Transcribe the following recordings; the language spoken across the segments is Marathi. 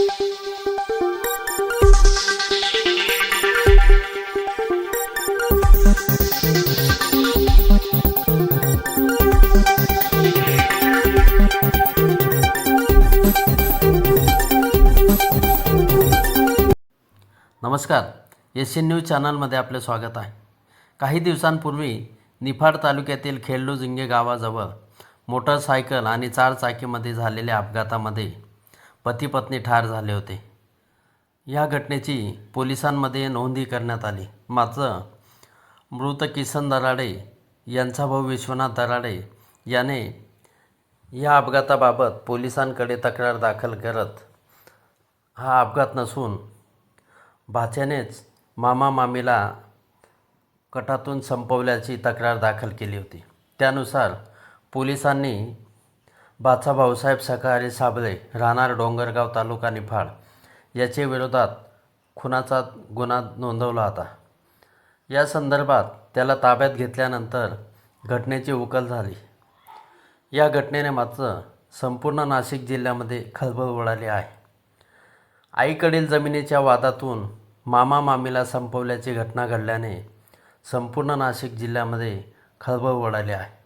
नमस्कार. एस एन न्यूज चॅनलमध्ये आपले स्वागत आहे. काही दिवसांपूर्वी निफाड तालुक्यातील खेळडू जिंगे गावाजवळ मोटरसायकल आणि चारचाकीमध्ये झालेल्या अपघातामध्ये पती पत्नी ठार झाले होते. या घटनेची पोलिसांमध्ये नोंदी करण्यात आली. मात्र मृत किसन दराडे यांचा भाऊ विश्वनाथ दराडे याने या अपघाताबाबत पोलिसांकडे तक्रार दाखल करत हा अपघात नसून भाच्यानेच मामा मामीला कटातून संपवल्याची तक्रार दाखल केली होती. त्यानुसार पोलिसांनी बाचा भाऊसाहेब सकारे साबळे राहणार डोंगरगाव तालुका निफाड याचे विरोधात खुनाचा गुन्हा नोंदवला होता. या संदर्भात त्याला ताब्यात घेतल्यानंतर घटनेची उकल झाली. या घटनेने मात्र संपूर्ण नाशिक जिल्ह्यामध्ये खळबळ उडाली आहे. आईकडील जमिनीच्या वादातून मामा मामीला संपवल्याची घटना घडल्याने संपूर्ण नाशिक जिल्ह्यामध्ये खळबळ उडाली आहे.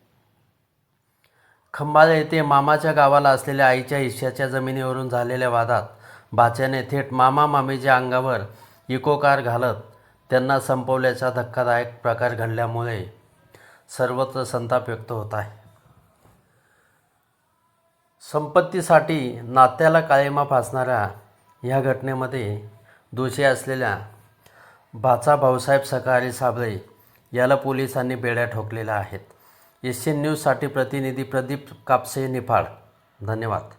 खंबाळे येथे मामाच्या गावाला असलेल्या आईच्या हिश्श्याच्या जमिनीवरून झालेल्या वादात भाच्याने थेट मामा मामीच्या अंगावर इको कार घालत त्यांना संपवल्याचा धक्कादायक प्रकार घडल्यामुळे सर्वत्र संताप व्यक्त होत आहे. संपत्तीसाठी नात्याला काळेमा फासणाऱ्या ह्या घटनेमध्ये दोषी असलेल्या भाचा भाऊसाहेब सकाळी साबळे याला पोलिसांनी बेड्या ठोकलेल्या आहेत. एशियन न्यूजसाठी प्रतिनिधी प्रदीप कापसे निफाड धन्यवाद.